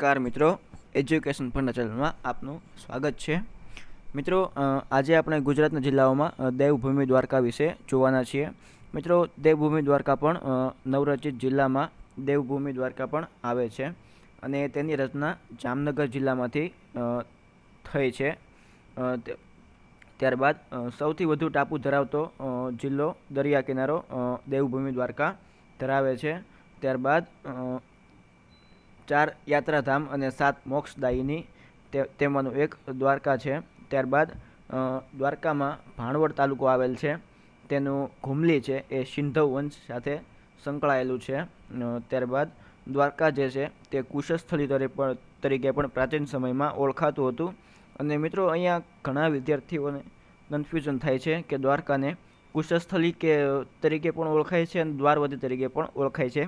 નમસ્કાર મિત્રો એજ્યુકેશન ફંડના ચેનલમાં આપનું સ્વાગત છે. મિત્રો આજે આપણે ગુજરાતના જિલ્લાઓમાં દેવભૂમિ દ્વારકા વિશે જોવાના છીએ. મિત્રો, દેવભૂમિ દ્વારકા પણ નવરચિત જિલ્લામાં દેવભૂમિ દ્વારકા પણ આવે છે અને તેની રચના જામનગર જિલ્લામાંથી થઈ છે. ત્યારબાદ સૌથી વધુ ટાપુ ધરાવતો જિલ્લો દરિયા કિનારો દેવભૂમિ દ્વારકા ધરાવે છે. ત્યારબાદ ચાર યાત્રાધામ અને સાત મોક્ષદાયીની તેમાંનું એક દ્વારકા છે. ત્યારબાદ દ્વારકામાં ભાણવડ તાલુકો આવેલ છે. તેનું ઘુમલી છે, એ સિંધવ વંશ સાથે સંકળાયેલું છે. ત્યારબાદ દ્વારકા જે છે, તે કુશસ્થળી તરીકે પણ પ્રાચીન સમયમાં ઓળખાતું હતું. અને મિત્રો, અહીંયા ઘણા વિદ્યાર્થીઓને કન્ફ્યુઝન થાય છે કે દ્વારકાને કુશસ્થલી કે, તરીકે પણ ઓળખાય છે અને દ્વારવતી તરીકે પણ ઓળખાય છે.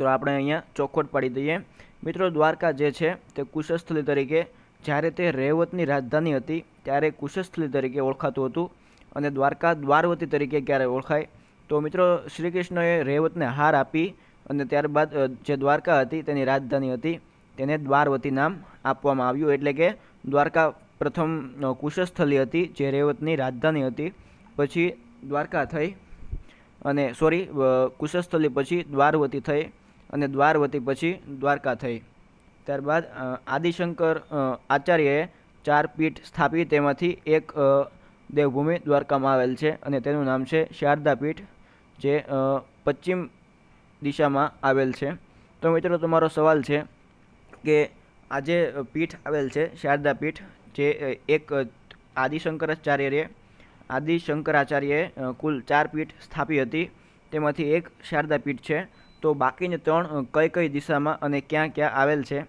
તો આપણે અહીંયા ચોખવટ પાડી દઈએ. મિત્રો, દ્વારકા જે છે તે કુશસ્થલી તરીકે જ્યારે તે રેવતની રાજધાની હતી, ત્યારે કુશસ્થલી તરીકે ઓળખાતું હતું અને દ્વારકા દ્વારવતી તરીકે ક્યારે ઓળખાય? તો મિત્રો શ્રી કૃષ્ણએ રેવતને હાર આપી અને ત્યારબાદ જે દ્વારકા હતી તેની રાજધાની હતી, તેને દ્વારવતી નામ આપવામાં આવ્યું. એટલે કે દ્વારકા પ્રથમ કુશસ્થલી હતી જે રેવતની રાજધાની હતી. પછી દ્વારકા થઈ અને, સોરી કુશસ્થલી પછી દ્વારવતી થઈ. અને દ્વારવતી પછી દ્વારકા થઈ. ત્યારબાદ આદિશંકર આચાર્યએ ચાર પીઠ સ્થાપી તેમાંથી એક દેવભૂમિ દ્વારકામાં આવેલ છે અને તેનું નામ છે શારદા પીઠ જે પશ્ચિમ દિશામાં આવેલ છે. તો મિત્રો, તમારો સવાલ છે કે આ જે પીઠ આવેલ છે શારદા પીઠ જે એક આદિશંકરાચાર્યએ આદિશંકરાચાર્યએ કુલ ચાર પીઠ સ્થાપી હતી. તેમાંથી એક શારદા પીઠ છે. તો બાકીની ત્રણ કઈ કઈ દિશામાં અને ક્યાં ક્યાં આવેલ છે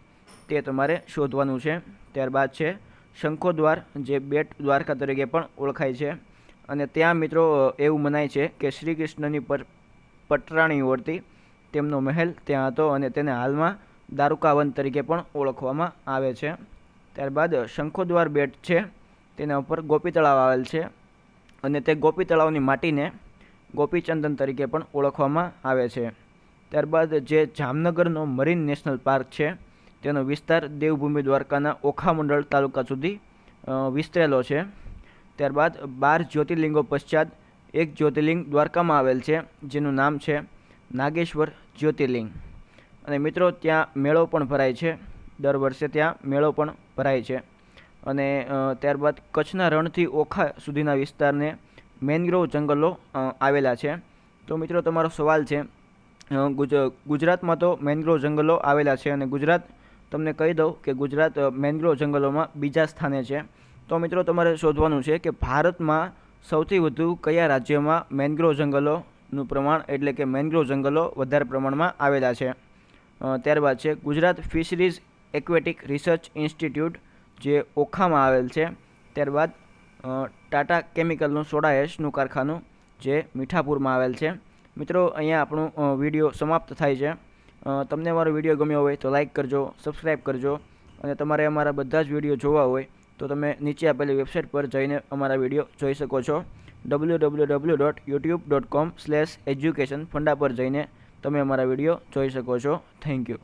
તે તમારે શોધવાનું છે. ત્યારબાદ છે શંખોદ્વાર, જે બેટ દ્વારકા તરીકે પણ ઓળખાય છે. અને ત્યાં મિત્રો એવું મનાય છે કે શ્રી કૃષ્ણની પર, પટરાણી ઓળતી તેમનો મહેલ ત્યાં હતો અને તેને હાલમાં દારૂકાવન તરીકે પણ ઓળખવામાં આવે છે. ત્યારબાદ શંખોદ્વાર બેટ છે તેના ઉપર ગોપી તળાવ આવેલ છે અને તે ગોપી તળાવની માટીને ગોપીચંદન તરીકે પણ ઓળખવામાં આવે છે. ત્યારબાદ જે જામનગરનો મરીન નેશનલ પાર્ક છે, તેનો વિસ્તાર દેવભૂમિ દ્વારકાના ઓખામંડળ તાલુકા સુધી વિસ્તરેલો છે. ત્યારબાદ બાર જ્યોતિર્લિંગો પશ્ચાત એક જ્યોતિર્લિંગ દ્વારકામાં આવેલ છે, જેનું નામ છે નાગેશ્વર જ્યોતિર્લિંગ. અને મિત્રો, ત્યાં મેળો પણ ભરાય છે. દર વર્ષે ત્યાં મેળો પણ ભરાય છે. અને ત્યારબાદ કચ્છના રણથી ઓખા સુધીના વિસ્તારને મેનગ્રોવ જંગલો આવેલા છે. તો મિત્રો, તમારો સવાલ છે ગુજરાતમાં તો મેનગ્રોવ જંગલો આવેલા છે અને ગુજરાત, તમને કહી દઉં કે ગુજરાત મેનગ્રોવ જંગલોમાં બીજા સ્થાને છે. તો મિત્રો તમારે શોધવાનું છે કે ભારતમાં સૌથી વધુ કયા રાજ્યમાં મેનગ્રોવ જંગલોનું પ્રમાણ એટલે કે મેનગ્રોવ જંગલો વધારે પ્રમાણમાં આવેલા છે? ત્યારબાદ છે Gujarat fisheries aquatic research institute જે ઓખામાં આવેલ છે. ત્યારબાદ ટાટા કેમિકલનું સોડા એશનું કારખાનું જે મીઠાપુરમાં આવેલ છે. મિત્રો, અહીંયા આપણું વીડિયો સમાપ્ત થાય છે. તમને અમારો વીડિયો ગમ્યો હોય તો લાઇક કરજો સબસ્ક્રાઈબ કરજો અને તમારે અમારા બધા જ વીડિયો જોવા હોય તો તમે નીચે આપેલી વેબસાઇટ પર જઈને અમારા વીડિયો જોઈ શકો છો. W W W dot YouTube dot com slash education funda પર જઈને તમે અમારા વીડિયો જોઈ શકો છો. Thank you